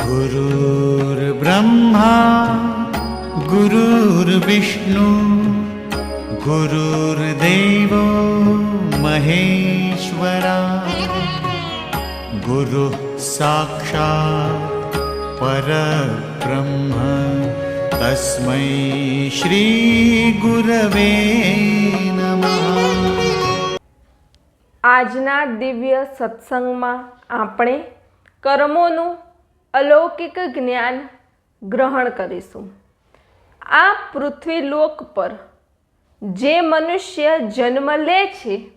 गुरुर्ब्रह्मा गुरुर्विष्णु गुरुर्देवो महेश्वरा गुरुः साक्षात् परब्रह्म तस्मै श्रीगुरवे नमः આજના દિવ્ય સત્સંગમાં આપણે કર્મોનું અલૌકિક જ્ઞાન ગ્રહણ કરીશું. આ પૃથ્વી લોક પર જે મનુષ્ય જન્મ લે છે,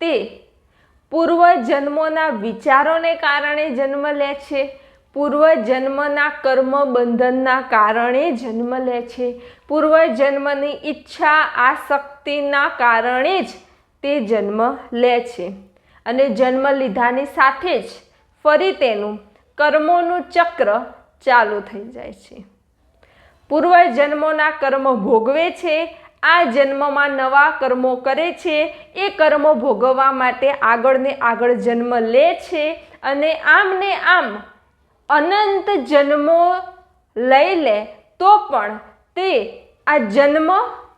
તે પૂર્વ જન્મોના વિચારોને કારણે જન્મ લે છે પૂર્વ જન્મના કર્મ બંધનના કારણે જન્મ લે છે પૂર્વ જન્મની ઈચ્છા આસક્તિના કારણે જ તે જન્મ લે છે. અને જન્મ લીધાની સાથે જ ફરી તેનું કર્મોનું ચક્ર ચાલુ થઈ જાય છે. પૂર્વ જન્મોના કર્મ ભોગવે છે, આ જન્મમાં નવા કર્મો કરે છે, એ કર્મો ભોગવવા માટે આગળને આગળ જન્મ લે છે અને આમ ને આમ અનંત જન્મો લઈ લે તો પણ તે આ જન્મ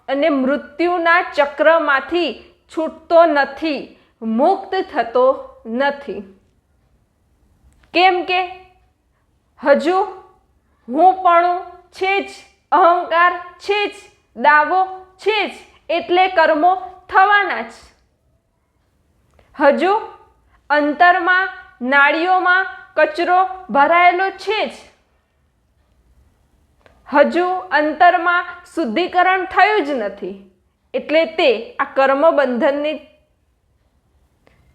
અને મૃત્યુના ચક્રમાંથી છૂટતો નથી, મુક્ત થતો નથી. કેમ કે હજુ હું પણ છે જ, અહંકાર છે જ, દાવો છે જ, એટલે કર્મો થવાના જ. હજુ અંતરમાં નાળીઓમાં કચરો ભરાયેલો છે જ. હજુ અંતરમાં શુદ્ધિકરણ થયું જ નથી, એટલે તે આ કર્મ બંધનની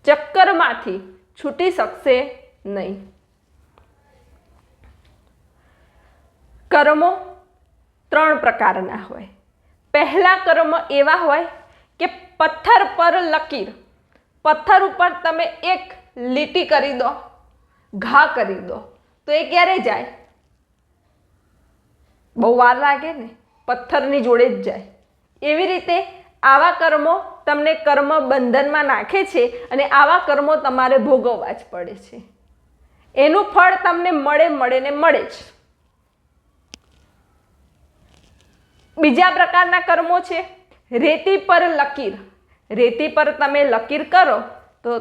ચક્કરમાંથી છૂટી શકશે નહીં. કર્મો ત્રણ પ્રકારના હોય. પહેલા કર્મ એવા હોય કે પથ્થર પર લકીર. પથ્થર ઉપર તમે એક લીટી કરી દો, ઘા કરી દો, તો એ ક્યારે જાય? બહુ વાર લાગે ને, પથ્થરની જોડે જ જાય. એવી રીતે આવા કર્મો તમને કર્મ બંધનમાં નાખે છે અને આવા કર્મો તમારે ભોગવવા જ પડે છે. એનું ફળ તમને મળે મળે ને મળે જ. બીજા પ્રકારના કર્મો છે. રેતી પર લકીર. રેતી પર તમે લકીર કરો તો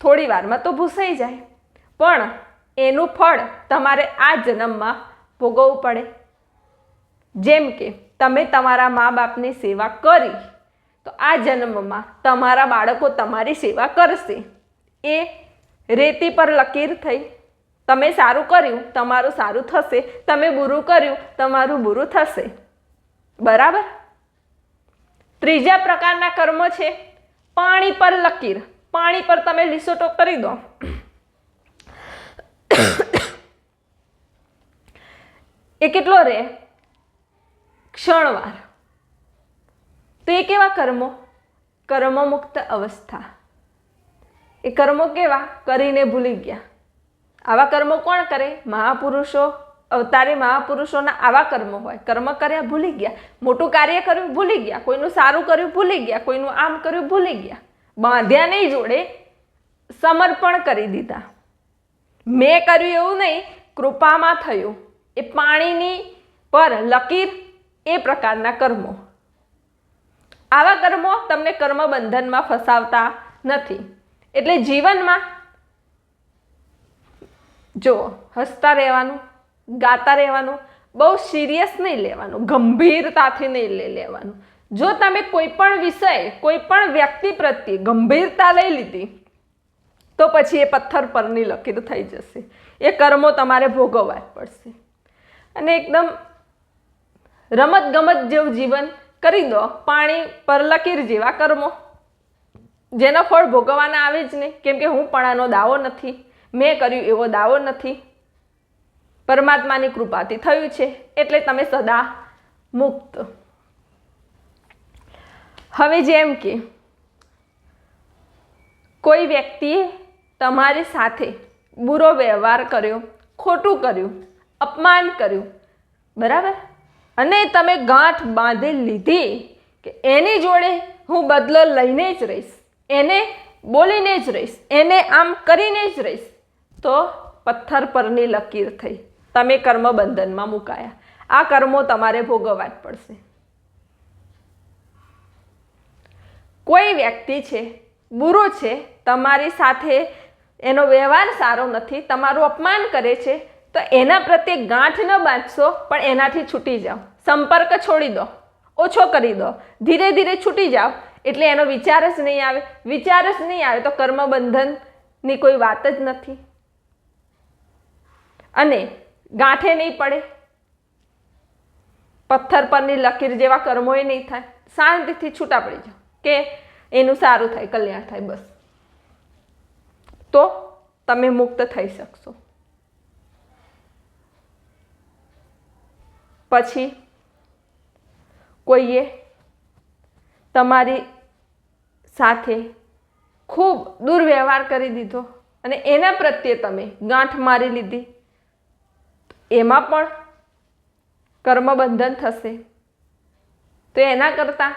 થોડી વારમાં તો ભૂસાઈ જાય. પણ એનું ફળ તમારે આ જન્મમાં ભોગવવું પડે. જેમ કે તમે તમારા મા બાપની સેવા કરી, તો આ જન્મમાં તમારા બાળકો તમારી સેવા કરશે. એ રેતી પર લકીર થઈ. તમે સારું કર્યું, તમારું સારું થશે. તમે બુરું કર્યું, તમારું બુરું થશે. બરાબર? ત્રીજા પ્રકારના કર્મો છે પાણી પર લકીર. પાણી પર તમે લીસોટો કરી દો. એ કેટલો રહે ક્ષણવાર. તો એ કેવા કર્મો? કર્મ મુક્ત અવસ્થા. એ કર્મો કેવા? કરીને ભૂલી ગયા. આવા કર્મો કોણ કરે? મહાપુરુષો, અવતારી મહાપુરુષોના આવા કર્મો હોય. કર્મ કર્યા ભૂલી ગયા. મોટું કાર્ય કર્યું ભૂલી ગયા. કોઈનું સારું કર્યું ભૂલી ગયા. કોઈનું આમ કર્યું ભૂલી ગયા. બાંધ્યા નહીં જોડે, સમર્પણ કરી દીધા. મેં કર્યું એવું નહીં, કૃપામાં થયું. એ પાણીની પર લકીર એ પ્રકારના કર્મો. આવા કર્મો તમને કર્મ બંધનમાં ફસાવતા નથી. એટલે જીવનમાં જો હસતા રહેવાનું, ગાતા રહેવાનું, બહુ સિરિયસ નહીં લેવાનું, ગંભીરતાથી નહીં લઈ લેવાનું. જો તમે કોઈ પણ વિષય, કોઈ પણ વ્યક્તિ પ્રત્યે ગંભીરતા લઈ લીધી, તો પછી એ પથ્થર પરની લકીર થઈ જશે. એ કર્મો તમારે ભોગવવા પડશે. અને એકદમ રમત ગમત જેવું જીવન કરી દો. પાણી પર લકીર જેવા કર્મો. જેના ફળ ભોગવવાના આવે જ નહીં. કેમ કે હું પણ આનો દાવો નથી. મેં કર્યું એવો દાવો નથી. પરમાત્માની કૃપાથી થયું છે. એટલે તમે સદા મુક્ત. હવે જેમ કે, કોઈ વ્યક્તિએ તમારી સાથે બુરો વ્યવહાર કર્યો, ખોટું કર્યું, અપમાન કર્યું, બરાબર? અને તમે ગાંઠ બાંધી લીધી કે એની જોડે હું બદલો લઈને જ રહીશ. એને બોલીને જ રહીશ, એને આમ કરીને જ રહીશ, તો પથ્થર પરની લકીર થઈ. તમે કર્મ બંધનમાં મુકાયા. આ કર્મો તમારે ભોગવવા જ પડશે. કોઈ વ્યક્તિ છે, બુરો છે, તમારી સાથે એનો વ્યવહાર સારો નથી, તમારું અપમાન કરે છે, તો એના પ્રત્યે ગાંઠ ન બાંધશો, પણ એનાથી છૂટી જાઓ. સંપર્ક છોડી દો. ઓછો કરી દો. ધીરે ધીરે છૂટી જાઓ. એટલે એનો વિચાર જ નહીં આવે. વિચાર જ નહીં આવે તો કર્મબંધનની કોઈ વાત જ નથી. અને ગાંઠે નહીં પડે. પથ્થર પરની લકીર જેવા કર્મોએ નહીં થાય. શાંતિથી છૂટા પડી જાઓ કે એનું સારું થાય, કલ્યાણ થાય, બસ. તો તમે મુક્ત થઈ શકશો. પછી કોઈએ તમારી સાથે ખૂબ દુર્વ્યવહાર કરી દીધો અને એના પ્રત્યે તમે ગાંઠ મારી લીધી. એમાં પણ કર્મબંધન થશે. તો એના કરતાં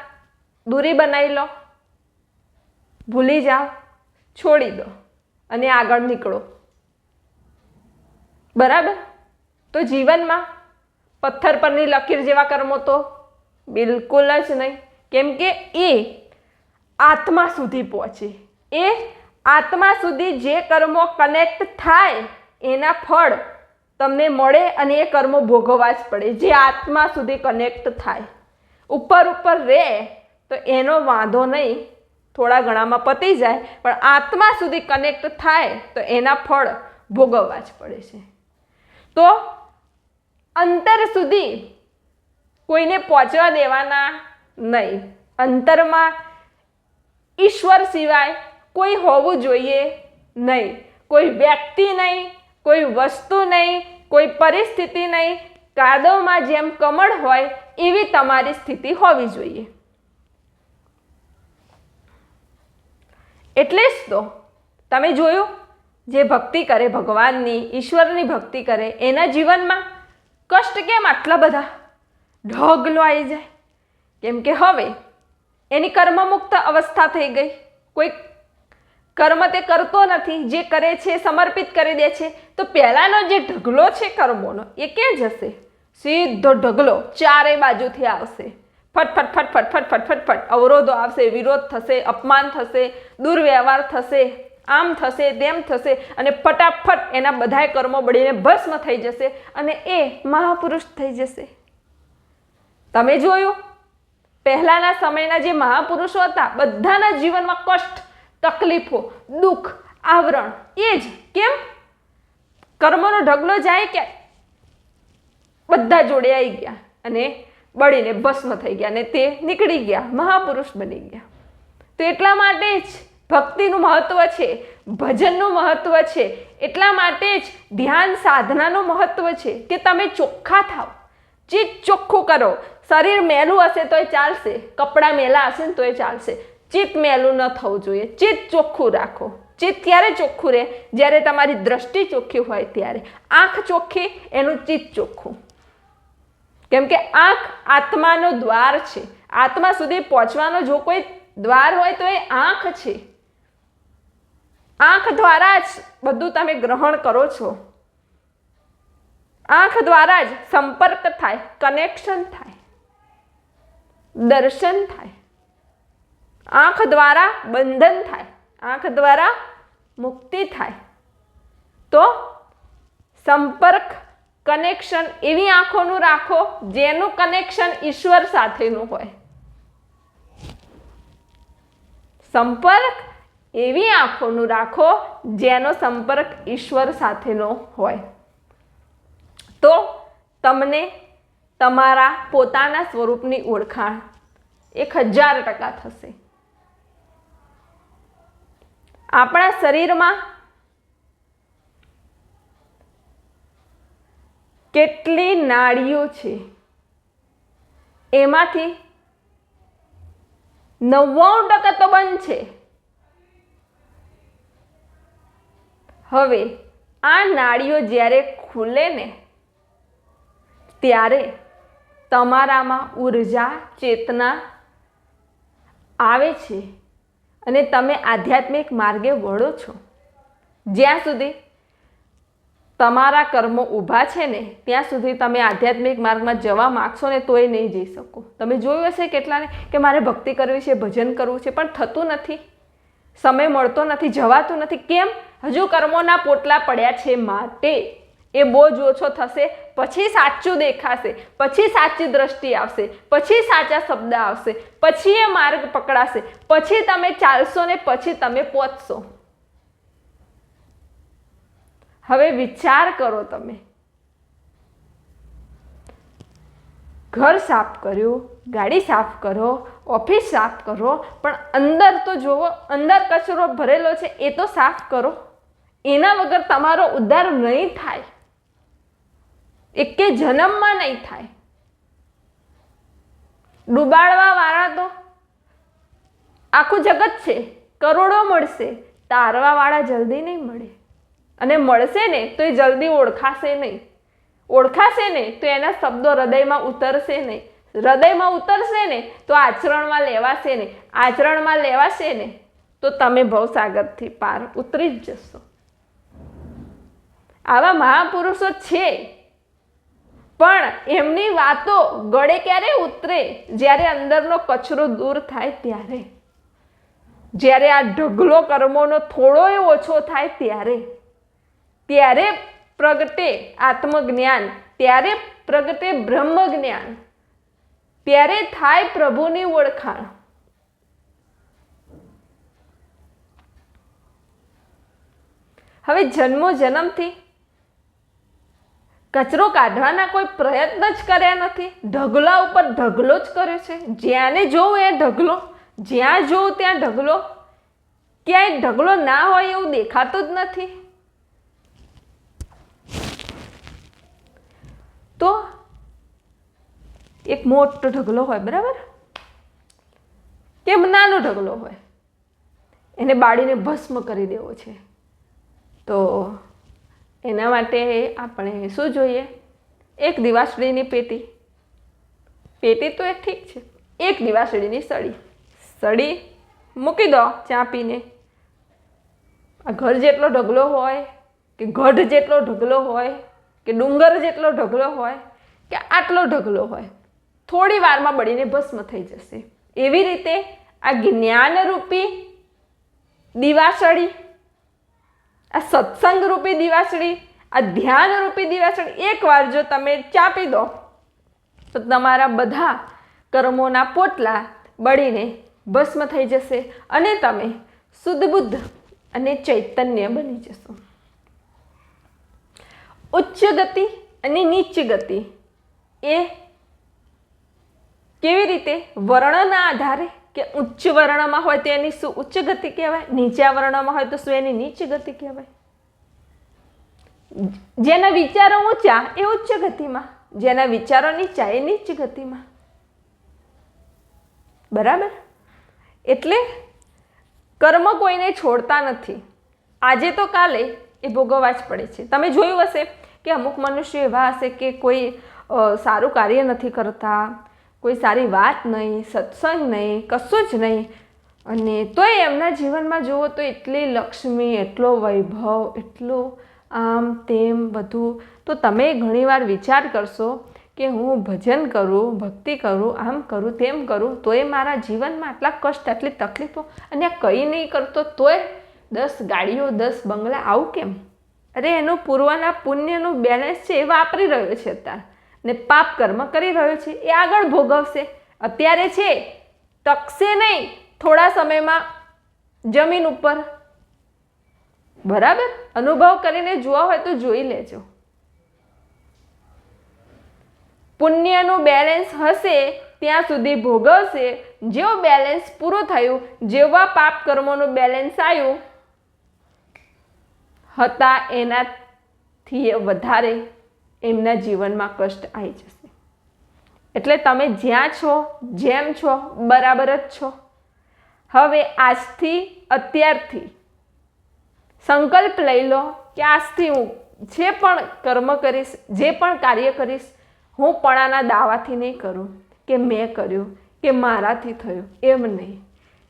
દૂરી બનાવી લો. ભૂલી જાઓ. છોડી દો. અને આગળ નીકળો. બરાબર? તો જીવનમાં પથ્થર પરની લકીર જેવા કર્મો તો બિલકુલ જ નહીં. કેમ કે એ આત્મા સુધી પહોંચે. એ આત્મા સુધી જે કર્મો કનેક્ટ થાય, એના ફળ તમને મળે અને એ કર્મો ભોગવવા જ પડે. જે આત્મા સુધી કનેક્ટ થાય. ઉપર ઉપર રહે તો એનો વાંધો નહીં. થોડા ઘણામાં પતી જાય, પણ આત્મા સુધી કનેક્ટ થાય, તો એના ફળ ભોગવવા જ પડે છે. તો અંતર સુધી કોઈને પહોંચવા દેવાના નહીં. અંતરમાં ઈશ્વર સિવાય કોઈ હોવું જોઈએ નહીં. કોઈ વ્યક્તિ નહીં, કોઈ વસ્તુ નહીં, કોઈ પરિસ્થિતિ નહીં. કાદવમાં જેમ કમળ હોય એવી તમારી સ્થિતિ હોવી જોઈએ. એટલે જ તો તમે જોયું, જે ભક્તિ કરે ભગવાનની, ઈશ્વરની ભક્તિ કરે એના જીવનમાં કષ્ટ કેમ આટલા બધા? ઢગલો આવી જાય. કેમ કે હવે એની કર્મમુક્ત અવસ્થા થઈ ગઈ. કોઈ કર્મ તે કરતો નથી, જે કરે છે, સમર્પિત કરી દે છે, તો પહેલાંનો જે ઢગલો છે કર્મોનો, એ ક્યાં જશે? સીધો ઢગલો ચારે બાજુથી આવશે. ફટફટ ફટફટ ફટફટ ફટફટ અવરોધો આવશે, વિરોધ થશે, અપમાન થશે, દુર્વ્યવહાર થશે, આમ થશે, તેમ થશે, અને ફટાફટ એના બધાય કર્મો બળીને ભસ્મ થઈ જશે અને એ મહાપુરુષ થઈ જશે. તમે જોયું? પહેલાના સમયના જે મહાપુરુષો હતા, બધાના જીવનમાં કષ્ટ, તકલીફો, દુઃખ, આવરણ, એ જ. કેમ? કર્મનો ઢગલો જાય કે બધા જોડે આવી ગયા અને બળીને ભસ્મ થઈ ગયા અને તે નીકળી ગયા, મહાપુરુષ બની ગયા. તો એટલા માટે જ ભક્તિનું મહત્વ છે, ભજનનું મહત્વ છે, એટલા માટે જ ધ્યાન સાધનાનું મહત્વ છે કે તમે ચોખ્ખા થાવ જે ચોખ્ખું કરો શરીર મેલું હશે તોય ચાલશે, કપડાં મેલા હશે ને તોય ચાલશે. ચિત્ત મેલું ન થવું જોઈએ. ચિત્ત ચોખ્ખું રાખો. ચિત્ત ત્યારે ચોખ્ખું રહે? જ્યારે તમારી દ્રષ્ટિ ચોખ્ખી હોય ત્યારે. આંખ ચોખ્ખી, એનું ચિત્ત ચોખ્ખું. કેમ કે આંખ આત્માનો દ્વાર છે. આત્મા સુધી પહોંચવાનો જો કોઈ દ્વાર હોય તો એ આંખ છે. આંખ દ્વારા જ બધું તમે ગ્રહણ કરો છો. આંખ દ્વારા જ સંપર્ક થાય કનેક્શન થાય. દર્શન થાય. આંખ દ્વારા બંધન થાય. આંખ દ્વારા મુક્તિ થાય. તો સંપર્ક કનેક્શન એવી આંખોનું રાખો જેનું કનેક્શન ઈશ્વર સાથેનું હોય. સંપર્ક એવી આંખોનું રાખો જેનો સંપર્ક ઈશ્વર સાથેનો હોય. તો તમને તમારા પોતાના સ્વરૂપની ઓળખાણ. એક હજાર ટકા થશે. આપણા શરીરમાં કેટલી નાડીઓ છે. એમાંથી નવ્વાણું ટકા તો બંધ છે. હવે આ નાડીઓ જ્યારે ખુલે ને, ત્યારે તમારામાં ઊર્જા, ચેતના આવે છે અને તમે આધ્યાત્મિક માર્ગે વળો છો. જ્યાં સુધી તમારા કર્મો ઊભા છે ને, ત્યાં સુધી તમે આધ્યાત્મિક માર્ગમાં જવા માગશો ને, તોય નહીં જઈ શકો. તમે જોયું હશે કેટલાને કે મારે ભક્તિ કરવી છે, ભજન કરવું છે, પણ થતું નથી. સમય મળતો નથી, જવાતું નથી. કેમ? હજુ કર્મોના પોટલા પડ્યા છે માટે. એ બોજ ઓછો થશે, પછી સાચું દેખાશે, પછી સાચી દ્રષ્ટિ આવશે, પછી સાચા શબ્દ આવશે, પછી એ માર્ગ પકડાશે, પછી તમે ચાલશો ને પછી તમે પહોંચશો. હવે વિચાર કરો તમે. ઘર સાફ કર્યું, ગાડી સાફ કરો, ઓફિસ સાફ કરો, પણ અંદર તો જુઓ, અંદર કચરો ભરેલો છે, એ તો સાફ કરો. એના વગર તમારો ઉદ્ધાર નહીં થાય. એકે જન્મમાં નહીં થાય. ડૂબાડવા વાળા તો આખું જગત છે. કરોડો મળશે, તારવા વાળા જલ્દી નહીં મળે. અને મળશે ને તો એ જલ્દી ઓળખાશે નહીં. ઓળખાશે ને તો એના શબ્દો હૃદયમાં ઉતરશે નહીં. હૃદયમાં ઉતરશે ને તો આચરણમાં લેવાશે ને આચરણમાં લેવાશે ને તો તમે ભવસાગરથી પાર ઉતરી જ જશો. આવા મહાપુરુષો છે. પણ એમની વાતો ગળે ક્યારે ઉતરે? જ્યારે અંદરનો કચરો દૂર થાય ત્યારે. જ્યારે આ ઢગલો કર્મોનો થોડોય ઓછો થાય ત્યારે. ત્યારે પ્રગટે આત્મજ્ઞાન, ત્યારે પ્રગટે બ્રહ્મ જ્ઞાન ત્યારે થાય પ્રભુની ઓળખાણ. હવે જન્મો જન્મથી કચરો કાઢવાના કોઈ પ્રયત્ન જ કર્યા નથી. ઢગલા ઉપર ઢગલો જ કર્યો છે. જ્યાંને જોવું એ ઢગલો. જ્યાં જોઉં ત્યાં ઢગલો. ક્યાંય ઢગલો ના હોય એવું દેખાતું જ નથી. તો એક મોટો ઢગલો હોય, બરાબર? કેમ નાનો ઢગલો હોય? એને બાળીને ભસ્મ કરી દેવો છે. તો એના માટે આપણે શું જોઈએ? એક દિવાસળીની પેટી. પેટી તો એ ઠીક છે. એક દિવાસળીની સળી. સળી મૂકી દો ચાંપીને આ ઘર જેટલો ઢગલો હોય, કે ગઢ જેટલો ઢગલો હોય, કે ડુંગર જેટલો ઢગલો હોય, કે આટલો ઢગલો હોય, થોડી વારમાં બળીને ભસ્મ થઈ જશે. એવી રીતે આ જ્ઞાનરૂપી દિવાસળી આ સત્સંગ રૂપી દિવાસળી, આ ધ્યાન રૂપી દિવાસળી એકવાર જો તમે ચાપી દો, તો તમારા બધા કર્મોના પોટલા બળીને ભસ્મ થઈ જશે અને તમે શુદ્ધ અને ચૈતન્ય બની જશો. ઉચ્ચ ગતિ અને નીચ ગતિ એ કેવી રીતે વર્ણના આધારે કે ઉચ્ચ વર્ણમાં હોય તો એની શું ઉચ્ચ ગતિ કહેવાય, નીચા વર્ણમાં હોય તો શું એની નીચ ગતિ કહેવાય? જેના વિચારો ઊંચા, એ ઉચ્ચ ગતિમાં. જેના વિચારો નીચા, એ નીચ ગતિમાં. બરાબર? એટલે કર્મ કોઈને છોડતા નથી. આજે તો કાલે એ ભોગવવા જ પડે છે. તમે જોયું હશે કે અમુક મનુષ્ય એવા હશે કે કોઈ સારું કાર્ય નથી કરતા કોઈ સારી વાત નહીં, સત્સંગ નહીં, કશું જ નહીં. અને તોય એમના જીવનમાં જુઓ તો એટલી લક્ષ્મી, એટલો વૈભવ, એટલો આમ તેમ બધું. તો તમે ઘણીવાર વિચાર કરશો કે હું ભજન કરું, ભક્તિ કરું, આમ કરું, તેમ કરું, તોય મારા જીવનમાં આટલા કષ્ટ, આટલી તકલીફો અને કંઈ નહીં કરતો તોય દસ ગાડીઓ, દસ બંગલા આવું કેમ? અરે એનું પૂર્વના પુણ્યનું બેલેન્સ છે એ વાપરી રહ્યો છે અત્યારે. ને પાપ કર્મ કરી રહ્યો છે, એ આગળ ભોગવશે. અત્યારે છે, ટકશે નહીં, થોડા સમયમાં જમીન ઉપર. બરાબર? અનુભવ કરીને જોવા હોય તો જોઈ લેજો. પુણ્યનું બેલેન્સ હશે, ત્યાં સુધી ભોગવશે. જેવું બેલેન્સ પૂરું થયું, જેવા પાપ કર્મોનું બેલેન્સ આવ્યું, હતા એનાથી વધારે એમના જીવનમાં કષ્ટ આવી જશે. એટલે તમે જ્યાં છો, જેમ છો, બરાબર જ છો. હવે આજથી, અત્યારથી સંકલ્પ લઈ લો કે આજથી હું જે પણ કર્મ કરીશ, જે પણ કાર્ય કરીશ, હું પણાના દાવાથી નહીં કરું, કે મેં કર્યું, કે મારાથી થયું, એમ નહીં.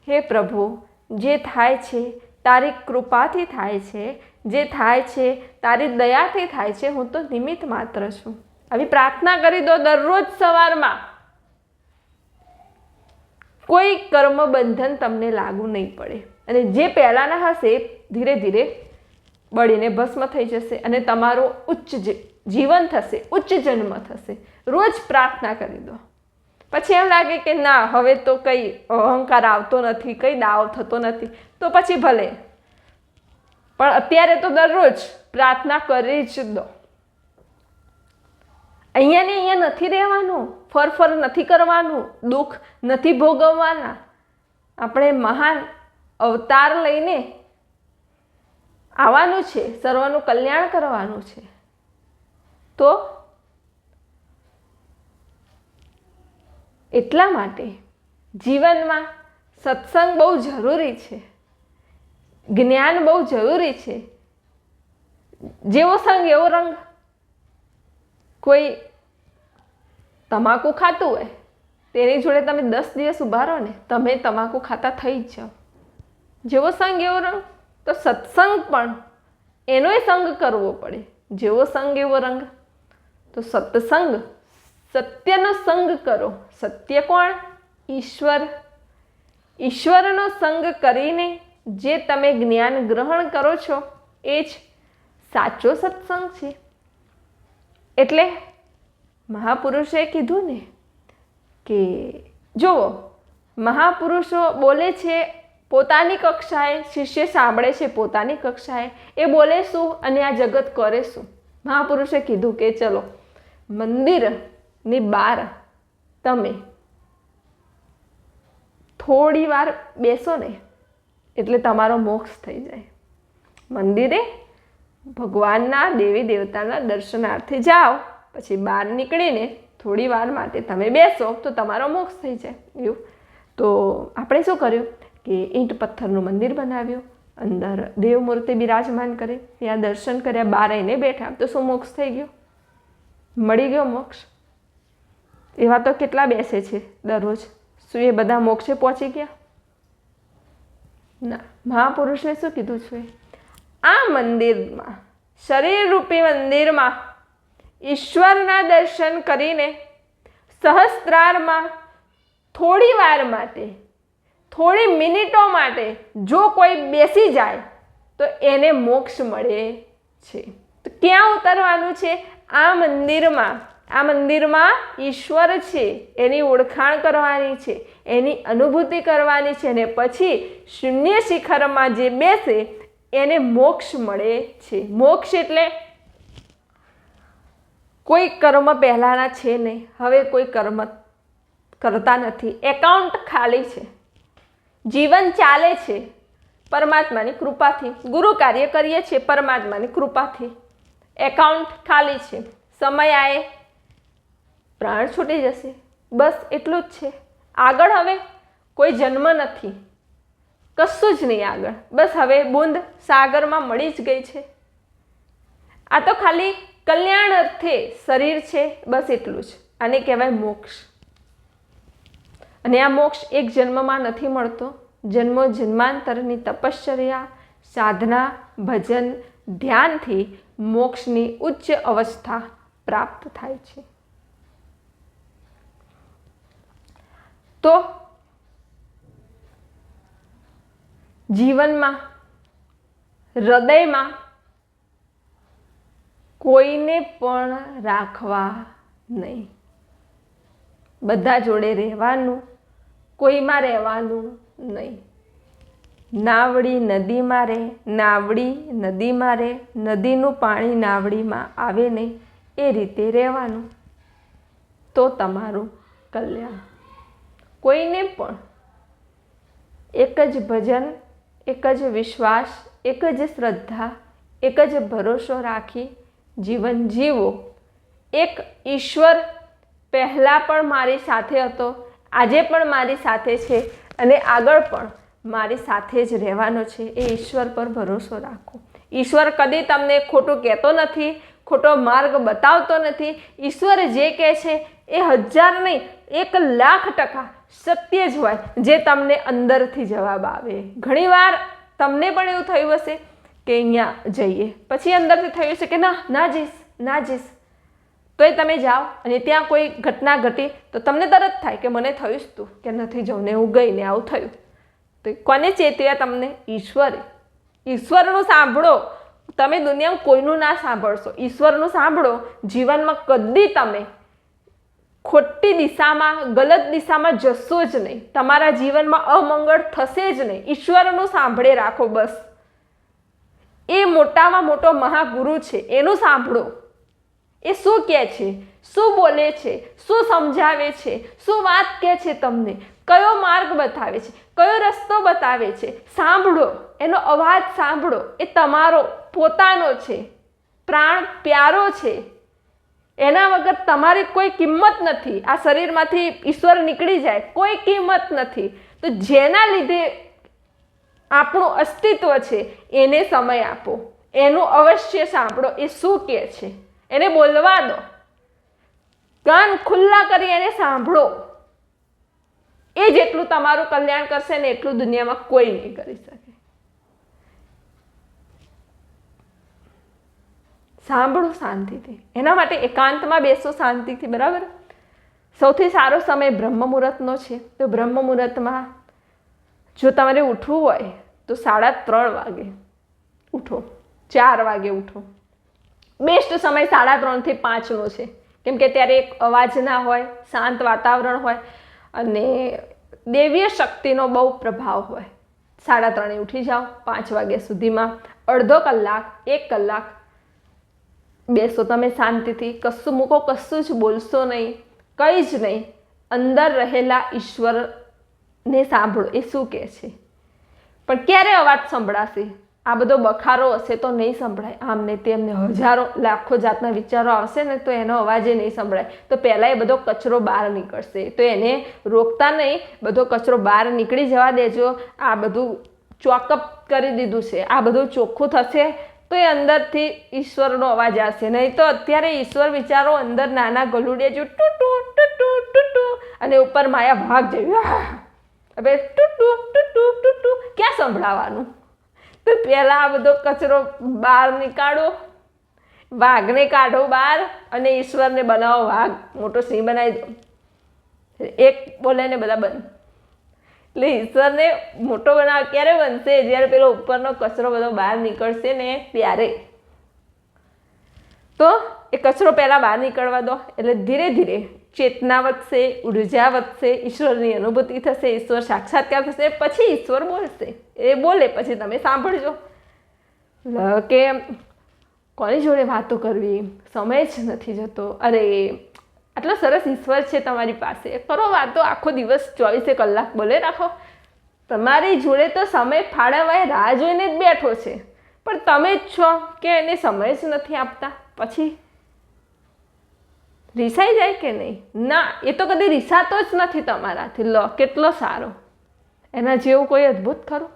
હે પ્રભુ, જે થાય છે તારી કૃપાથી થાય છે, જે થાય છે, તારી દયાથી થાય છે, હું તો નિમિત્ત માત્ર છું. આવી પ્રાર્થના કરી દો દરરોજ સવારમાં. કોઈ કર્મ બંધન તમને લાગુ નહીં પડે. અને જે પહેલાંના હશે, ધીરે ધીરે બળીને ભસ્મ થઈ જશે અને તમારું ઉચ્ચ જીવન થશે, ઉચ્ચ જન્મ થશે. રોજ પ્રાર્થના કરી દો. પછી એમ લાગે કે ના, હવે તો કંઈ અહંકાર આવતો નથી, કંઈ દાવ થતો નથી, તો પછી ભલે. પણ અત્યારે તો દરરોજ પ્રાર્થના કરી જ દો. અહીંયા ને અહીંયા નથી રહેવાનું ફર ફર નથી કરવાનું, દુઃખ નથી ભોગવવાના. આપણે મહાન અવતાર લઈને આવવાનું છે, સર્વનું કલ્યાણ કરવાનું છે. તો એટલા માટે જીવનમાં સત્સંગ બહુ જરૂરી છે. જ્ઞાન બહુ જરૂરી છે. જેવો સંગ, એવો રંગ કોઈ તમાકુ ખાતું હોય, તેની જોડે તમે દસ દિવસ ઊભા રહો ને, તમે તમાકુ ખાતા થઈ જ જાઓ. જેવો સંગ, એવો રંગ, તો સત્સંગ પણ એનોય સંગ કરવો પડે. જેવો સંગ, એવો રંગ, તો સત્સંગ સત્યનો સંગ કરો. સત્ય કોણ? ઈશ્વર. ઈશ્વરનો સંગ કરીને જે તમે જ્ઞાન ગ્રહણ કરો છો, એ જ સાચો સત્સંગ છે. એટલે મહાપુરુષે કીધું ને કે, જુઓ, મહાપુરુષો બોલે છે, પોતાની કક્ષાએ શિષ્ય સાંભળે છે, પોતાની કક્ષાએ. એ બોલે શું? અને આ જગત કરે શું? મહાપુરુષે કીધું કે, ચલો મંદિરની બહાર તમે થોડી વાર બેસો ને એટલે તમારો મોક્ષ થઈ જાય. મંદિરે ભગવાનના દેવી દેવતાના દર્શનાર્થે જાઓ, પછી બહાર નીકળીને થોડી વાર માટે તમે બેસો તો તમારો મોક્ષ થઈ જાય. એવું. તો આપણે શું કર્યું કે ઈંટ પથ્થરનું મંદિર બનાવ્યું, અંદર દેવ મૂર્તિ બિરાજમાન કરી, ત્યાં દર્શન કર્યા, બહાર આવીને બેઠા તો શું મોક્ષ થઈ ગયો? મળી ગયો મોક્ષ. એવા તો કેટલા બેસે છે દરરોજ? શું એ બધા મોક્ષે પહોંચી ગયા? ના મહાપુરુષે શું કીધું છે આ મંદિરમાં શરીર રૂપી મંદિરમાં ઈશ્વરના દર્શન કરીને સહસ્ત્રારમાં થોડી વાર માટે, થોડી મિનિટો માટે જો કોઈ બેસી જાય, તો એને મોક્ષ મળે છે. તો ક્યાં ઉતરવાનું છે? આ મંદિરમાં આ મંદિરમાં ઈશ્વર છે, એની ઓળખાણ કરવાની છે, એની અનુભૂતિ કરવાની છે અને પછી શૂન્ય શિખરમાં જે બેસે, એને મોક્ષ મળે છે. મોક્ષ એટલે કોઈ કર્મ પહેલાંના છે નહીં, હવે કોઈ કર્મ કરતા નથી. એકાઉન્ટ ખાલી છે. જીવન ચાલે છે. પરમાત્માની કૃપાથી. ગુરુ કાર્ય કરીએ છીએ પરમાત્માની કૃપાથી. એકાઉન્ટ ખાલી છે. સમય આએ પ્રાણ છૂટી જશે. બસ એટલું જ છે. આગળ હવે કોઈ જન્મ નથી. કશું જ નહીં આગળ. બસ હવે બુંદ સાગરમાં મળી જ ગઈ છે. આ તો ખાલી કલ્યાણ અર્થે શરીર છે. બસ એટલું જ. આને કહેવાય મોક્ષ. અને આ મોક્ષ એક જન્મમાં નથી મળતો. જન્મો જન્માંતરની તપશ્ચર્યા, સાધના, ભજન ધ્યાનથી મોક્ષની ઉચ્ચ અવસ્થા પ્રાપ્ત થાય છે. તો જીવનમાં, હૃદયમાં કોઈને પણ રાખવા નહીં. બધા જોડે રહેવાનું, કોઈમાં રહેવાનું નહીં. નાવડી નદીમાં રહે નાવડી નદીમાં રહે નદીનું પાણી નાવડીમાં આવે નહીં, એ રીતે રહેવાનું. તો તમારું કલ્યાણ. કોઈને પણ એક જ ભજન, એક જ વિશ્વાસ, એક જ શ્રદ્ધા, એક જ ભરોસો રાખી જીવન જીવો. એક ઈશ્વર પહેલાં પણ મારી સાથે હતો, આજે પણ મારી સાથે છે અને આગળ પણ મારી સાથે જ રહેવાનો છે. એ ઈશ્વર પર ભરોસો રાખો. ઈશ્વર કદી તમને ખોટું કહેતો નથી, ખોટો માર્ગ બતાવતો નથી. ઈશ્વર જે કહે છે એ હજાર નહીં, એક લાખ ટકા સત્ય જ હોય, જે તમને અંદરથી જવાબ આવે. ઘણીવાર તમને પણ એવું થયું હશે કે અહીંયા જઈએ. પછી અંદરથી થયું છે કે ના ના જઈશ ના જઈશ. તોય તમે જાઓ અને ત્યાં કોઈ ઘટના ઘટી તો તમને તરત થાય કે મને થયું જ તું કે નથી જવું ને હું ગઈ ને આવું થયું. તો કોને ચેતવ્યા તમને? ઈશ્વરે. ઈશ્વરનું સાંભળો. તમે દુનિયામાં કોઈનું ના સાંભળશો. ઈશ્વરનું સાંભળો. જીવનમાં કદી તમે ખોટી દિશામાં, ગલત દિશામાં જશો જ નહીં. તમારા જીવનમાં અમંગળ થશે જ નહીં. ઈશ્વરનું સાંભળે રાખો બસ. એ મોટામાં મોટો મહાગુરુ છે. એનું સાંભળો. એ શું કહે છે? શું બોલે છે? શું સમજાવે છે? શું વાત કહે છે તમને? કયો માર્ગ બતાવે છે? કયો રસ્તો બતાવે છે? સાંભળો. એનો અવાજ સાંભળો. એ તમારો, પોતાનો છે. પ્રાણ પ્યારો છે. એના વગર તમારી કોઈ કિંમત નથી. આ શરીરમાંથી ઈશ્વર નીકળી જાય, કોઈ કિંમત નથી. તો જેના લીધે આપણું અસ્તિત્વ છે, એને સમય આપો. એનું અવશ્ય સાંભળો, એ શું કહે છે? એને બોલવા દો. કાન ખુલ્લા કરી એને સાંભળો. એ જેટલું તમારું કલ્યાણ કરશે ને એટલું દુનિયામાં કોઈ નહીં કરી શકે. સાંભળો શાંતિથી. એના માટે એકાંતમાં બેસો શાંતિથી, બરાબર? સૌથી સારો સમય બ્રહ્મ મુહૂર્તનો છે. તો બ્રહ્મ મુહૂર્તમાં જો તમારે ઉઠવું હોય, તો સાડા ત્રણ વાગે ઉઠો. ચાર વાગે ઉઠો. બેસ્ટ સમય સાડા ત્રણથી પાંચનો છે. કેમ કે ત્યારે એક અવાજ ના હોય, શાંત વાતાવરણ હોય, અને દેવીય શક્તિનો બહુ પ્રભાવ હોય. સાડા ત્રણે ઉઠી જાઓ, પાંચ વાગ્યા સુધીમાં અડધો કલાક, એક કલાક બેસો, તમે શાંતિથી કશું મૂકો, કશું જ બોલશો નહીં, કંઈ જ નહીં. અંદર રહેલા ઈશ્વરને સાંભળો, એ શું કહે છે? પણ ક્યારે અવાજ સંભળાશે? આ બધો બખારો હશે તો નહીં સંભળાય. આમને તેમને હજારો, લાખો જાતના વિચારો આવશે ને તો એનો અવાજ એ નહીં સંભળાય. તો પહેલાં એ બધો કચરો બહાર નીકળશે. તો એને રોકતા નહીં, બધો કચરો બહાર નીકળી જવા દેજો. આ બધું ચોકઅપ કરી દીધું છે. આ બધું ચોખ્ખું થશે તો એ અંદરથી ઈશ્વરનો અવાજ આવશે નહીં તો અત્યારે ઈશ્વર વિચારો અંદર નાના ગલુડિયા જો ટૂટુ ટૂટુ ટૂટુ અને ઉપર માયા ભાગ જેવી હવે ટૂટુ ટૂટુ ટૂટુ ક્યાં સંભળાવાનું તો પહેલાં આ બધો કચરો બહાર નીકાળો વાઘને કાઢો બહાર અને ઈશ્વરને બનાવો વાઘ મોટો સિંહ બનાવી દો એક બોલે ને બધા બંધ એટલે ઈશ્વરને મોટો બનાવ ક્યારે બનશે? જ્યારે પેલો ઉપરનો કચરો બધો બહાર નીકળશે ને ત્યારે. તો એ કચરો પહેલાં બહાર નીકળવા દો. એટલે ધીરે ધીરે ચેતના વધશે, ઊર્જા વધશે, ઈશ્વરની અનુભૂતિ થશે, ઈશ્વર સાક્ષાત્કાર થશે, પછી ઈશ્વર બોલશે. એ બોલે, પછી તમે સાંભળજો. કે કોની જોડે વાતો કરવી? સમય જ નથી જતો. અરે આટલો સરસ ઈશ્વર છે તમારી પાસે. કરો વાતો આખો દિવસ ચોવીસે કલાક બોલે રાખો. તમારી જોડે તો સમય ફાળવાય રાહ જોઈને જ બેઠો છે. પણ તમે જ છો કે એને સમય જ નથી આપતા? પછી? રીસાઈ જાય કે નહીં? ના, એ તો કદી રીસાતો જ નથી તમારાથી. લો, કેટલો સારો. એના જેવું કોઈ અદ્ભુત ખરું?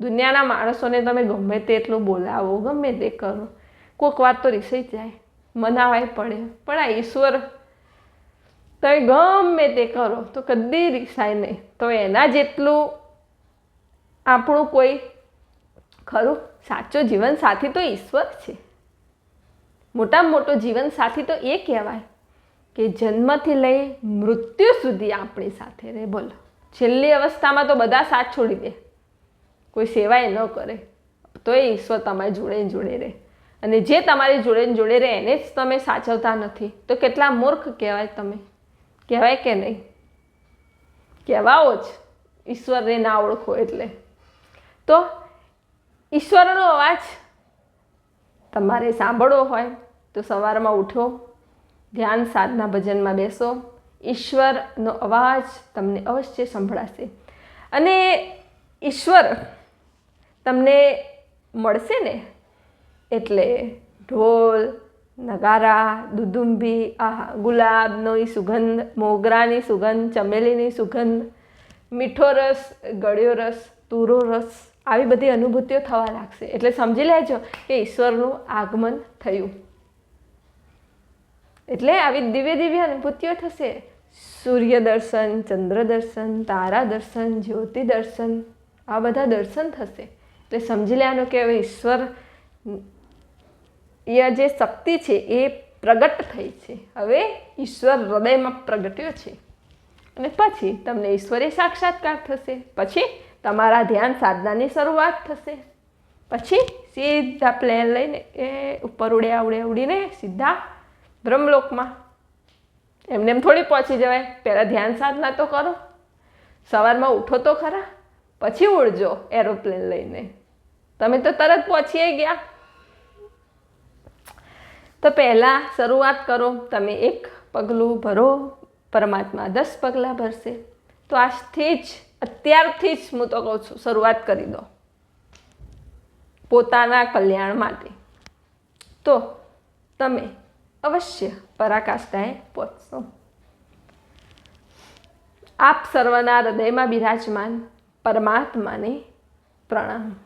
દુનિયાના માણસોને તમે ગમે તેટલું બોલાવો, ગમે તે કરો. કોઈક વાત તો રીસાઈ જાય. મનાવાય પડે. પણ આ ઈશ્વર તમે ગમે તે કરો, તો કદી રિસાય નહીં. તો એના જેટલું આપણું કોઈ ખરું, સાચો જીવન સાથી તો ઈશ્વર છે. મોટામાં મોટો જીવન સાથી તો એ કહેવાય કે જન્મથી લઈ મૃત્યુ સુધી આપણી સાથે રહે, બોલો. છેલ્લી અવસ્થામાં તો બધા સાથ છોડી દે. કોઈ સેવાય ન કરે. તો એ ઈશ્વર તમારી જોડે જોડે રહે. અને જે તમારી જોડે જોડે રહે, એને જ તમે સાચવતા નથી. તો કેટલા મૂર્ખ કહેવાય તમે. કહેવાય કે નહીં? કહેવાઓ જ. ઈશ્વરને ના ઓળખો એટલે. તો ઈશ્વરનો અવાજ તમારે સાંભળવો હોય તો સવારમાં ઉઠો, ધ્યાન સાધના ભજનમાં બેસો. ઈશ્વરનો અવાજ તમને અવશ્ય સંભળાશે. અને ઈશ્વર તમને મળશે ને? એટલે ઢોલ નગારા, દુદુંબી, આહા, ગુલાબની સુગંધ, મોગરાની સુગંધ, ચમેલીની સુગંધ, મીઠો રસ, ગળ્યો રસ, તુરો રસ, આવી બધી અનુભૂતિઓ થવા લાગશે. એટલે સમજી લેજો કે ઈશ્વરનું આગમન થયું. એટલે આવી દિવ્ય દિવ્ય અનુભૂતિઓ થશે. સૂર્ય દર્શન, ચંદ્ર દર્શન, તારા દર્શન, જ્યોતિ દર્શન, આ બધા દર્શન થશે. એટલે સમજી લેવાનું કે હવે ઈશ્વર એ જે શક્તિ છે એ પ્રગટ થઈ છે. હવે ઈશ્વર હૃદયમાં પ્રગટ્યો છે. અને પછી તમને ઈશ્વરે સાક્ષાત્કાર થશે. પછી તમારા ધ્યાન સાધનાની શરૂઆત થશે. પછી સીધા પ્લેન લઈને એ ઉપર ઉડ્યા ઉડ્યા ઉડીને સીધા બ્રહ્મલોકમાં. એમને એમ થોડી પહોંચી જવાય. પહેલાં ધ્યાન સાધના તો કરો. સવારમાં ઉઠો તો ખરા. પછી ઉડજો એરોપ્લેન લઈને. તમે તો તરત પહોંચી ગયા. તો પહેલાં શરૂઆત કરો, તમે એક પગલું ભરો, પરમાત્મા દસ પગલાં ભરશે. તો આજથી જ, અત્યારથી જ હું તો કહું છું, શરૂઆત કરી દો. પોતાના કલ્યાણ માટે. તો તમે અવશ્ય પરાકાષ્ઠાએ પહોંચશો. આપ સર્વના હૃદયમાં બિરાજમાન પરમાત્માને પ્રણામ.